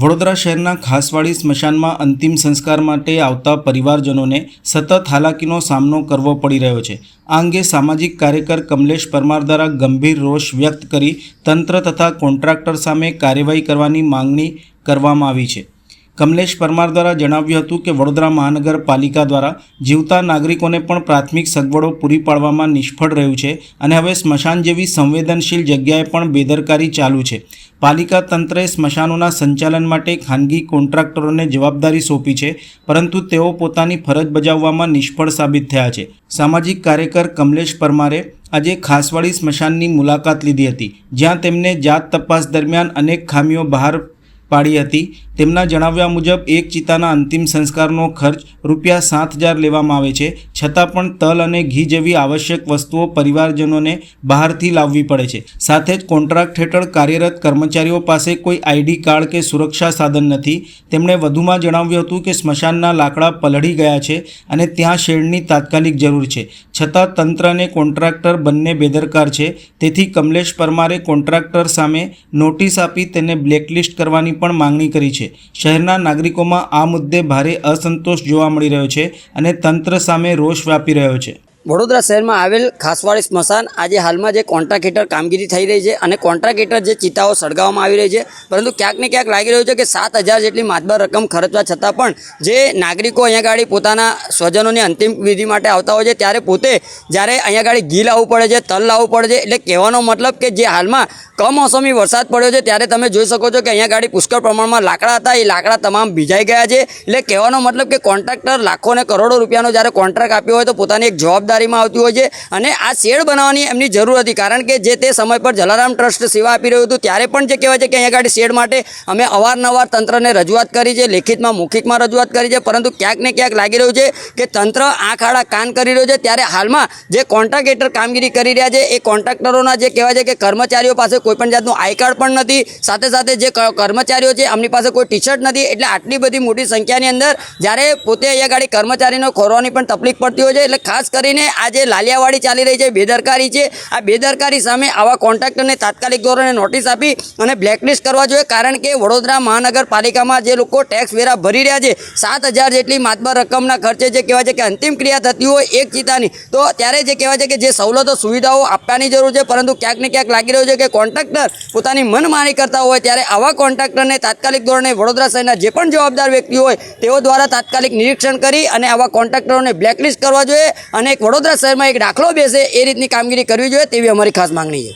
વડોદરા શહેરના ખાસવાડી સ્મશાનમાં અંતિમ સંસ્કાર માટે આવતા પરિવારજનોને સતત હાલાકીનો સામનો કરવો પડી રહ્યો છે. આ અંગે સામાજિક કાર્યકર કમલેશ પરમાર દ્વારા ગંભીર રોષ વ્યક્ત કરી તંત્ર તથા કોન્ટ્રાક્ટર સામે કાર્યવાહી કરવાની માંગણી કરવામાં આવી છે. કમલેશ પરમાર દ્વારા જણાવ્યું હતું કે વડોદરા મહાનગરપાલિકા દ્વારા જીવતા નાગરિકોને પણ પ્રાથમિક સગવડો પૂરી પાડવામાં નિષ્ફળ રહ્યું છે અને હવે સ્મશાન જેવી સંવેદનશીલ જગ્યાએ પણ બેદરકારી ચાલુ છે. પાલિકા તંત્રએ સ્મશાનોના સંચાલન માટે ખાનગી કોન્ટ્રાક્ટરોને જવાબદારી સોંપી છે, પરંતુ તેઓ પોતાની ફરજ બજાવવામાં નિષ્ફળ સાબિત થયા છે. સામાજિક કાર્યકર કમલેશ પરમારે આજે ખાસવાડી સ્મશાનની મુલાકાત લીધી હતી, જ્યાં તેમને જાત તપાસ દરમિયાન અનેક ખામીઓ બહાર પાડી હતી. તેમના જણાવ્યા મુજબ, એક ચિતાના અંતિમ સંસ્કારનો ખર્ચ રૂપિયા સાત હજાર લેવામાં આવે છે. છતાં પણ તલ અને ઘી જેવી આવશ્યક વસ્તુઓ પરિવારજનોને બહારથી લાવવી પડે છે. સાથે જ કોન્ટ્રાક્ટ હેઠળ કાર્યરત કર્મચારીઓ પાસે કોઈ આઈડી કાર્ડ કે સુરક્ષા સાધન નથી. તેમણે વધુમાં જણાવ્યું હતું કે, સ્મશાનના લાકડા પલળી ગયા છે અને ત્યાં શેડની તાત્કાલિક જરૂર છે. છતાં તંત્ર અને કોન્ટ્રાક્ટર બંને બેદરકાર છે. તેથી કમલેશ પરમારે કોન્ટ્રાક્ટર સામે નોટિસ આપી તેને બ્લેકલિસ્ટ કરવાની પણ માંગણી કરી છે. શહેરના નાગરિકોમાં આ મુદ્દે ભારે અસંતોષ જોવા મળી રહ્યો છે અને તંત્ર સામે રોષ વ્યાપી રહ્યો છે. વડોદરા શહેરમાં આવેલ ખાસવાડી સ્મશાન આજે હાલમાં જે કોન્ટ્રાક્ટ હેઠળ કામગીરી થઈ રહી છે અને કોન્ટ્રાક્ટ હેઠળ જે ચિતાઓ સળગાવવામાં આવી રહી છે, પરંતુ ક્યાંક ને ક્યાંક લાગી રહ્યું છે કે સાત હજાર જેટલી માતબર રકમ ખર્ચવા છતાં પણ જે નાગરિકો અહીંયા ગાડી પોતાના સ્વજનોની અંતિમ વિધિ માટે આવતા હોય છે, ત્યારે પોતે જ્યારે અહીંયા ગાડી ઘી લાવવું પડે છે, તલ લાવવું પડે છે, એટલે કહેવાનો મતલબ કે જે હાલમાં કમોસમી વરસાદ પડ્યો છે, ત્યારે તમે જોઈ શકો છો કે અહીંયા ગાડી પુષ્કળ પ્રમાણમાં લાકડા હતા, એ લાકડા તમામ ભીજાઈ ગયા છે, એટલે કહેવાનો મતલબ કે કોન્ટ્રાક્ટર લાખો ને કરોડો રૂપિયાનો જ્યારે કોન્ટ્રાક્ટ આપ્યો હોય તો પોતાની એક જવાબદારીમાં આવતી હોય છે અને આ શેડ બનાવવાની એમની જરૂર હતી. કારણ કે જે તે સમય પર જલારામ ટ્રસ્ટ સેવા આપી રહ્યું હતું, ત્યારે પણ જે કહેવાય છે કે અહીંયા આગળ શેડ માટે અમે અવારનવાર તંત્રને રજૂઆત કરી છે, લેખિતમાં, મૌખિકમાં રજૂઆત કરી છે, પરંતુ ક્યાંક ને ક્યાંક લાગી રહ્યું છે કે તંત્ર આંખ આડા કાન કરી રહ્યું છે. ત્યારે હાલમાં જે કોન્ટ્રાક્ટ હેઠળ કામગીરી કરી રહ્યા છે, એ કોન્ટ્રાક્ટરોના જે કહેવાય છે કે કર્મચારીઓ પાસે કોઈ પણ જાતનું આઈ કાર્ડ પણ નથી. સાથે સાથે જે કર્મચારીઓ છે, એમની પાસે કોઈ ટી શર્ટ નથી. એટલે આટલી બધી મોટી સંખ્યાની અંદર જ્યારે પોતે અહીંયા ગાડી કર્મચારીનો ખોરવાની પણ તકલીફ પડતી હોય છે, એટલે ખાસ કરીને આ આજે લાલિયાવાડી ચાલી રહી છે, બેદરકારી છે. આ બેદરકારી સામે આવા કોન્ટ્રાક્ટરને તાત્કાલિક ધોરણે નોટિસ આપી અને બ્લેકલિસ્ટ કરવા જોઈએ, કારણ કે વડોદરા મહાનગરપાલિકામાં જે લોકો ટેક્સ વેરા ભરી રહ્યા છે, સાત હજાર જેટલી માતબર રકમના ખર્ચે જે કહેવાય છે કે અંતિમ ક્રિયા થતી હોય એક ચિતાની. તો ત્યારે જે કહેવાય છે કે જે સવલતો, સુવિધાઓ આપવાની જરૂર છે, પરંતુ ક્યાંક ને ક્યાંક લાગી રહ્યું છે કે કોન્ટ્રાક્ટર પોતાની મનમાની કરતા હોય, ત્યારે આવા કોન્ટ્રાક્ટરને તાત્કાલિક ધોરણે વડોદરા શહેરના જે પણ જવાબદાર વ્યક્તિ હોય, તેઓ દ્વારા તાત્કાલિક નિરીક્ષણ કરી અને આવા કોન્ટ્રાક્ટરોને બ્લેકલિસ્ટ કરવા જોઈએ અને એક વડોદરા શહેરમાં એક દાખલો બેસે એ રીતની કામગીરી કરવી જોઈએ તેવી અમારી ખાસ માંગણી છે.